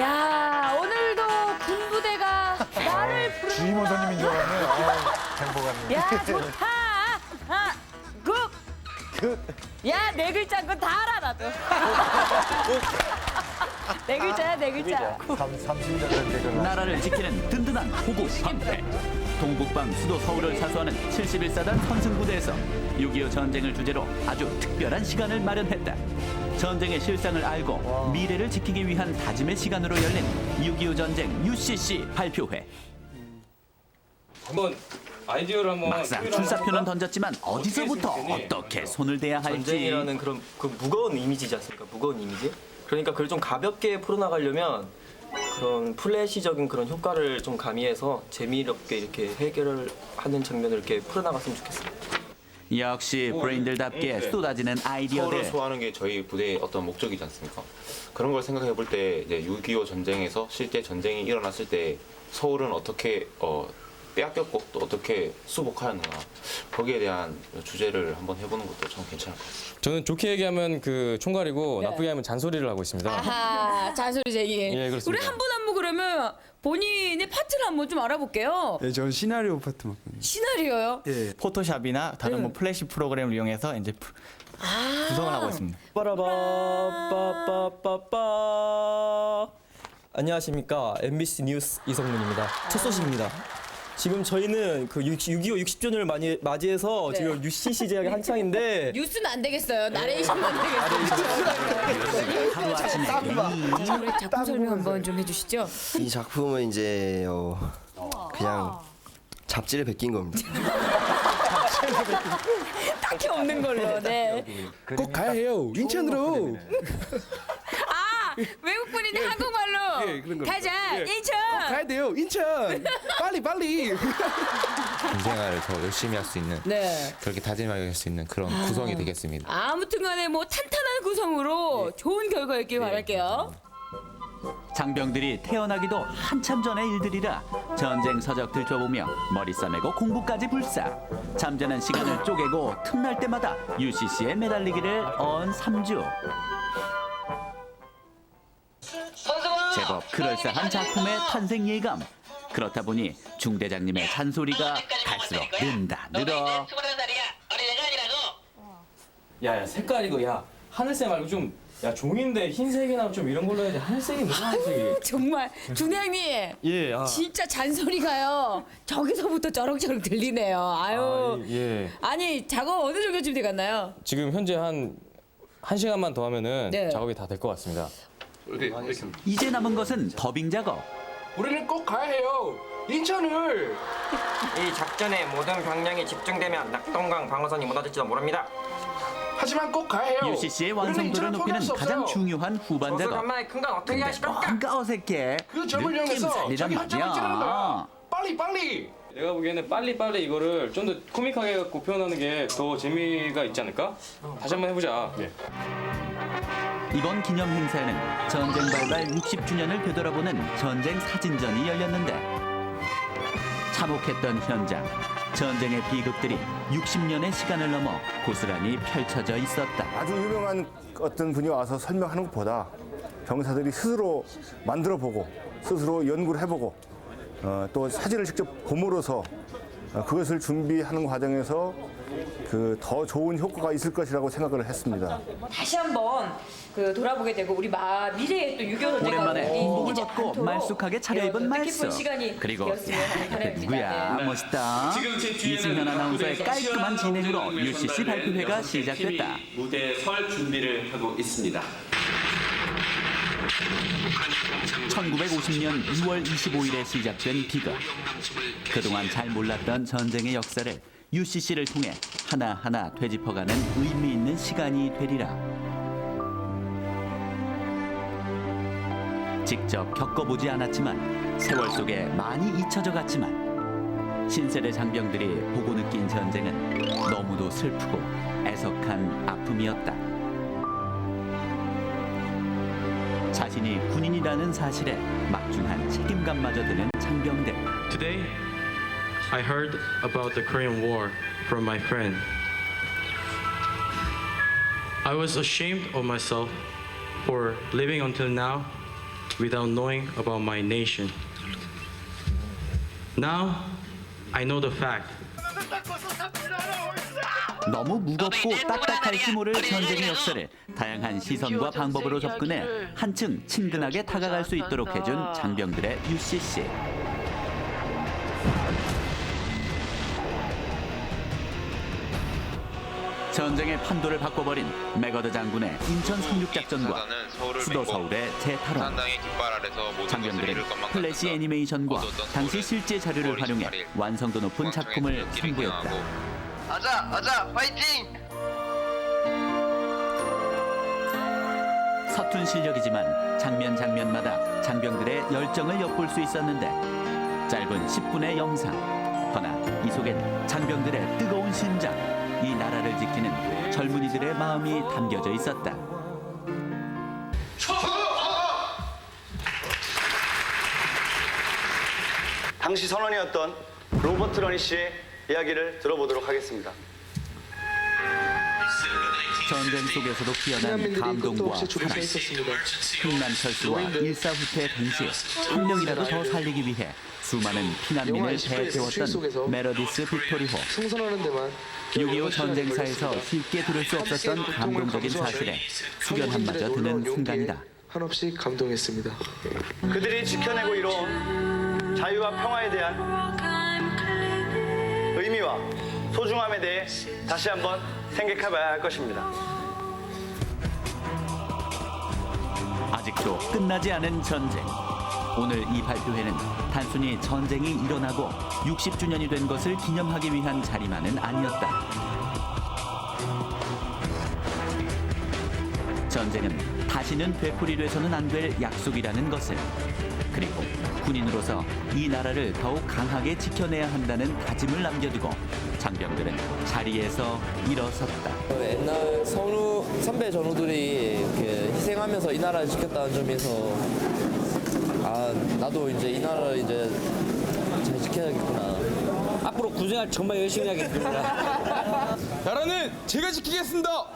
야 오늘도 군부대가 나를 부르는 주임원 선님인 줄 알았네. 아, 행복하네. 야 좋다 아, 굿. 야, 네 글자 그거 다 알아 나도. 네 글자야, 네 글자. 30년 된 대결. 나라를 지키는 든든한 호국 방패. 동북방 수도 서울을 사수하는 71사단 선승부대에서 6.25 전쟁을 주제로 아주 특별한 시간을 마련했다. 전쟁의 실상을 알고 미래를 지키기 위한 다짐의 시간으로 열린 6.25 전쟁 UCC 발표회. 한번 아이디어를 한번 막상 출사표는 던졌지만 어디서부터 어떻게 손을 대야 할지 전쟁이라는 그런 그 무거운 이미지지 않습니까? 무거운 이미지. 그러니까 그걸 좀 가볍게 풀어나가려면 그런 플래시적인 그런 효과를 좀 가미해서 재미롭게 이렇게 해결을 하는 장면을 이렇게 풀어나갔으면 좋겠어요. 역시 브레인들답게 쏟아지는 서울을 아이디어들. 소화하는 게 저희 부대의 어떤 목적이지 않습니까? 그런 걸 생각해 볼 때 이제 6.25 전쟁에서 실제 전쟁이 일어났을 때 서울은 어떻게 어, 빼앗겼고 또 어떻게 수복하였는가 거기에 대한 주제를 한번 해보는 것도 참 괜찮을 것 같습니다. 저는 좋게 얘기하면 그 총괄이고 네. 나쁘게 하면 잔소리를 하고 있습니다. 아하, 잔소리 제기. 예, 그렇습니다. 우리 한 분 한 분 그러면 본인의 파트를 한번 좀 알아볼게요. 네, 저는 시나리오 파트 맡거든요. 시나리오요? 예. 포토샵이나 다른 네. 뭐 플래시 프로그램을 이용해서 이제 프- 구성을 하고 있습니다. 빠라바빠빠빠 안녕하십니까 MBC 뉴스 이성문입니다. 첫 소식입니다. 지금 저희는 그 6.25 60주년을 많이 맞이해서 네. 지금 UCC 제작이 한창인데 뉴스는 안 되겠어요. 나레이션만 되겠어요. 하루아침에 우리 작품 설명 한번 좀 해주시죠. 이 작품은 이제 어, 그냥 잡지를 베낀 겁니다. 딱히 없는 걸로. 네. 꼭 가야 해요. 인천으로. 아 외국 분인데 한국말로 예, 그런 거. 가자 예. 인천. 가야 돼요. 인천. 빨리 빨리. 군생활을 더 열심히 할 수 있는 네. 그렇게 다짐하게 할 수 있는 그런 구성이 되겠습니다. 아무튼간에 뭐 탄탄한 구성으로 좋은 결과였길 바랄게요. 장병들이 태어나기도 한참 전의 일들이라 전쟁 서적 들춰보며 머리 싸매고 공부까지 불사 잠자는 시간을 쪼개고 틈날 때마다 UCC에 매달리기를 언 3주 제법 그럴싸한 작품의 탄생 예감 그렇다 보니 중대장님의 잔소리가 갈수록 는다 늘어 야, 야 색깔 이거 야 하늘색 말고 좀 야 종인데 흰색이나 좀 이런 걸로 해야지 하늘색이 뭐야 하늘색이 정말 중대장님 예, 아, 진짜 잔소리가요. 저기서부터 저럭저럭 들리네요. 아유. 아, 예. 아니 작업 어느 정도 준비 갔나요? 지금 현재 한 한 시간만 더 하면은 네. 작업이 다 될 것 같습니다. 이제 남은 것은 더빙 작업 우리는 꼭 가야 해요. 인천을. 이 작전에 모든 병력이 집중되면 낙동강 방어선이 무너질지도 모릅니다. 하지만 꼭 가야 해요. UCC의 완성도를 높이는 가장 중요한 후반 작업 간만에 큰강 어떻게 근데 뭔가 어색해 그 점을 느낌 이용해서 살리란 저기 한 점을 찌르는 말이야 거야. 빨리 빨리. 내가 보기에는 빨리빨리 이거를 좀 더 코믹하게 해갖고 표현하는 게 더 재미가 있지 않을까? 다시 한번 해보자. 이번 기념 행사에는 전쟁 발발 60주년을 되돌아보는 전쟁 사진전이 열렸는데 참혹했던 현장, 전쟁의 비극들이 60년의 시간을 넘어 고스란히 펼쳐져 있었다. 아주 유명한 어떤 분이 와서 설명하는 것보다 병사들이 스스로 만들어 보고 스스로 연구를 해보고 어, 또 사진을 직접 봄으로써 어, 그것을 준비하는 과정에서 그 더 좋은 효과가 있을 것이라고 생각을 했습니다. 다시 한번 그 돌아보게 되고 우리 마 미래의 또 유교 전쟁 오랜만에 군복을 벗고 말쑥하게 차려입은 말수 시간이 그리고 되었으면 하는 야, 바람입니다. 누구야 네. 멋있다 지금 제 뒤에는 이승현 아나운서의 깔끔한 진행으로 UCC 발표회가 시작됐다 무대에 설 준비를 하고 있습니다. 1950년 2월 25일에 시작된 비극. 그동안 잘 몰랐던 전쟁의 역사를 UCC를 통해 하나하나 되짚어가는 의미 있는 시간이 되리라. 직접 겪어보지 않았지만 세월 속에 많이 잊혀져 갔지만 신세대 장병들이 보고 느낀 전쟁은 너무도 슬프고 애석한 아픔이었다. 자신이 군인이라는 사실에 막중한 책임감마저 드는 장병들. Today, I heard about the Korean War from my friend. I was ashamed of myself for living until now without knowing about my nation. Now, I know the fact. 너무 무겁고 딱딱할지 모를 전쟁의 역사를 다양한 시선과 방법으로 접근해 한층 친근하게 다가갈 수 있도록 해준 장병들의 UCC. 전쟁의 판도를 바꿔버린 맥어드 장군의 인천 상륙작전과 수도 서울의 재탈환. 장병들은 플래시 애니메이션과 당시 실제 자료를 활용해 28일 완성도 높은 작품을 선보였다. 아자 아자 파이팅! 서툰 실력이지만 장면 장면마다 장병들의 열정을 엿볼 수 있었는데 짧은 10분의 영상 허나 이 속엔 장병들의 뜨거운 심장 이 나라를 지키는 젊은이들의 마음이 담겨져 있었다 당시 선원이었던 로버트 러니 씨의 이야기를 들어보도록 하겠습니다. 전쟁 속에서도 피어난 감동과 사랑 흥남 철수와 일사후퇴 동시에 한 명이라도 더 살리기 위해 수많은 피난민을 대태웠던 메러디스 빅토리호. 승선하는 데만 6.25 전쟁사에서 쉽게 들을 수 없었던 감동적인 사실에 수견 한마저 드는 순간이다. 한없이 감동했습니다. 그들이 지켜내고 이뤄온 자유와 평화에 대한 의미와 소중함에 대해 다시 한번 생각해 봐야 할 것입니다. 아직도 끝나지 않은 전쟁. 오늘 이 발표회는 단순히 전쟁이 일어나고 60주년이 된 것을 기념하기 위한 자리만은 아니었다. 전쟁은 다시는 되풀이돼서는 안 될 약속이라는 것을 그리고 군인으로서 이 나라를 더욱 강하게 지켜내야 한다는 다짐을 남겨두고 장병들은 자리에서 일어섰다. 옛날 선우 선배 전우들이 이렇게 희생하면서 이 나라를 지켰다는 점에서 아 나도 이제 이 나라를 이제 잘 지켜야겠구나. 앞으로 군생활 정말 열심히 하겠습니다. 나라는 제가 지키겠습니다.